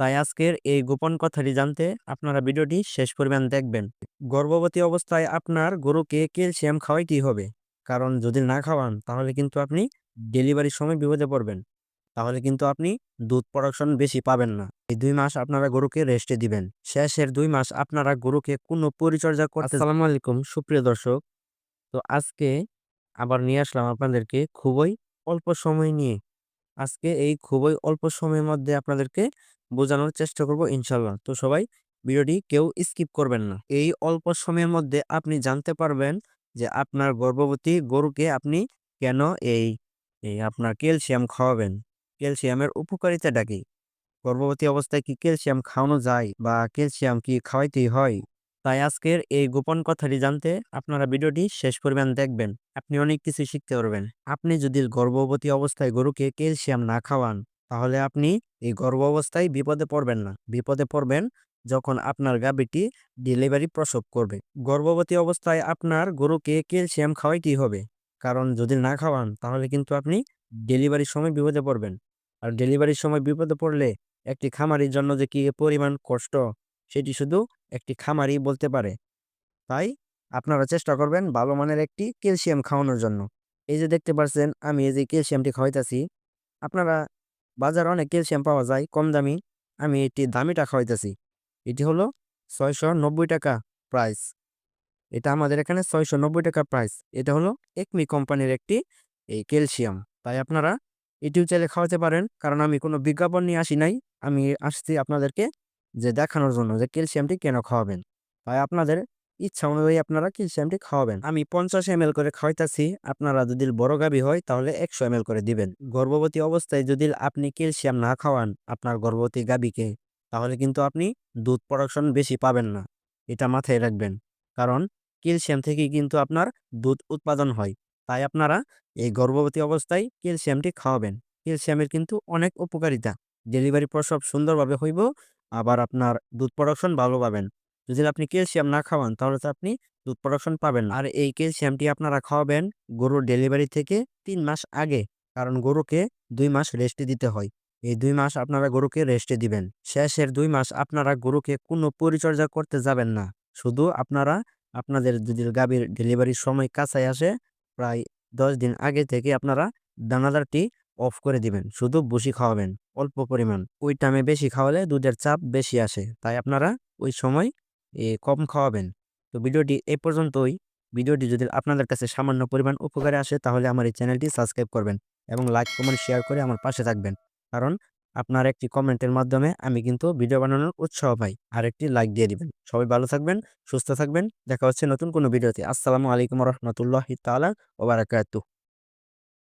তাই আজকের এই গোপন কথাটি জানতে আপনারা ভিডিওটি শেষ পরিমাণ দেখবেন। গর্ভবতী অবস্থায় আপনার গরুকে ক্যালসিয়াম খাওয়াইতেই হবে। কারণ যদি না খাওয়ান, তাহলে কিন্তু আপনি ডেলিভারির সময় বিপদে পড়বেন। তাহলে কিন্তু আপনি দুধ প্রোডাকশন বেশি পাবেন না। এই দুই মাস আপনারা গরুকে রেস্টে দিবেন। শেষের দুই মাস আপনারা গরুকে কোনো পরিচর্যা করতে আসসালামু আলাইকুম, সুপ্রিয় দর্শক। তো আজকে আবার নিয়ে আসলাম আপনাদেরকে খুবই অল্প সময় নিয়ে আজকে এই খুবই অল্প সময়ের মধ্যে আপনাদেরকে বোঝানোর চেষ্টা করব ইনশাল্লাহ। তো সবাই ভিডিওটি কেউ স্কিপ করবেন না। এই অল্প সময়ের মধ্যে আপনি জানতে পারবেন যে আপনার গর্ভবতী গরুকে আপনি কেন এই এই আপনার ক্যালসিয়াম খাওয়াবেন। ক্যালসিয়ামের উপকারিতাটা কি? গর্ভবতী অবস্থায় কি ক্যালসিয়াম খাওয়ানো যায় বা ক্যালসিয়াম কি খাওয়াইতেই হয়? তাই আজকের এই গোপন কথাটি জানতে আপনারা ভিডিওটি শেষ পরিমাণ দেখবেন। আপনি অনেক কিছু শিখতে পারবেন। আপনি যদি গর্ভবতী অবস্থায় গরুকে ক্যালসিয়াম না খাওয়ান, তাহলে আপনি এই গর্ভ অবস্থায় বিপদে পড়বেন না। বিপদে পড়বেন যখন আপনার গাভীটি ডেলিভারি প্রসব করবে। গর্ভবতী অবস্থায় আপনার গরুকে ক্যালসিয়াম খাওয়াইতেই হবে। কারণ যদি না খাওয়ান, তাহলে কিন্তু আপনি ডেলিভারির সময় বিপদে পড়বেন। আর ডেলিভারির সময় বিপদে পড়লে একটি খামারির জন্য যে কি পরিমাণ কষ্ট, সেটি শুধু একটি খামারই বলতে পারে। তাই আপনারা চেষ্টা করবেন ভালো মানের একটি ক্যালসিয়াম খাওয়ানোর জন্য। এই যে দেখতে পাচ্ছেন আমি এই যে ক্যালসিয়ামটি খাওয়াইতেছি, আপনারা বাজারে অনেক ক্যালসিয়াম পাওয়া যায়, কম দামি। আমি এটি দামিটা খাওয়াইতেছি, এটি হলো ছয়শো নব্বই টাকা প্রাইস এটা আমাদের এখানে ছয়শো নব্বই টাকা প্রাইস এটা হলো একমি কোম্পানির একটি, এই ক্যালসিয়াম। তাই আপনারা এটিও চাইলে খাওয়াতে পারেন, কারণ আমি কোনো বিজ্ঞাপন নিয়ে আসি নাই, আমি আসছি আপনাদেরকে যে দেখানোর জন্য যে ক্যালসিয়ামটি কেন খাওয়াবেন। তাই আপনাদের ইচ্ছা অনুযায়ী আপনারা ক্যালসিয়ামটি খাওয়াবেন। আমি পঞ্চাশ এম করে খাওয়াইতেছি, আপনারা যদি বড় গাবি হয় তাহলে একশো এম করে দিবেন। গর্ভবতী অবস্থায় যদি আপনি ক্যালসিয়াম না খাওয়ান আপনার গর্ভবতী গাবিকে তাহলে কিন্তু আপনি দুধ প্রোডাকশন বেশি পাবেন না। এটা মাথায় রাখবেন। কারণ ক্যালসিয়াম থেকেই কিন্তু আপনার দুধ উৎপাদন হয়। তাই আপনারা এই গর্ভবতী অবস্থায় ক্যালসিয়ামটি খাওয়াবেন। ক্যালসিয়ামের কিন্তু অনেক উপকারিতা। ডেলিভারি প্রসব সুন্দরভাবে হইব আবার আপনার দুধ প্রোডাকশন ভালো পাবেন। যদি আপনি ক্যালসিয়াম না খাওয়ান, তাহলে তো আপনি দুধ প্রোডাকশন পাবেন আর এই ক্যালসিয়ামটি আপনারা খাওয়াবেন গরুর ডেলিভারি থেকে তিন মাস আগে। কারণ গরুকে দুই মাস রেস্টে দিতে হয়। এই দুই মাস আপনারা গরুকে রেস্টে দিবেন। শেষের দুই মাস আপনারা গরুকে কোনো পরিচর্যা করতে যাবেন না। শুধু আপনারা, আপনাদের যদি গাভীর ডেলিভারির সময় কাছায় আসে, প্রায় দশ দিন আগে থেকে আপনারা দানাদারটি অফ করে দিবেন। শুধু বসি খাওয়াবেন, অল্প পরিমাণ। ওই টাইমে বেশি খাওয়ালে দুধের চাপ বেশি আসে। তাই আপনারা ওই সময় এ কম খাওয়াবেন। তো ভিডিওটি এই পর্যন্তই। ভিডিওটি যদি আপনাদের কাছে সামান্য পরিমাণ উপকারে আসে, তাহলে আমার এই চ্যানেলটি সাবস্ক্রাইব করবেন এবং লাইক কমেন্ট শেয়ার করে আমার পাশে থাকবেন। কারণ আপনার একটি কমেন্টের মাধ্যমে আমি কিন্তু ভিডিও বানানোর উৎসাহ পাই। আর একটি লাইক দিয়ে দিবেন। সবাই ভালো থাকবেন, সুস্থ থাকবেন। দেখা হচ্ছে নতুন কোনো ভিডিওতে। আসসালামু আলাইকুম রহমতুল্লাহ তালা ওবারাকাতু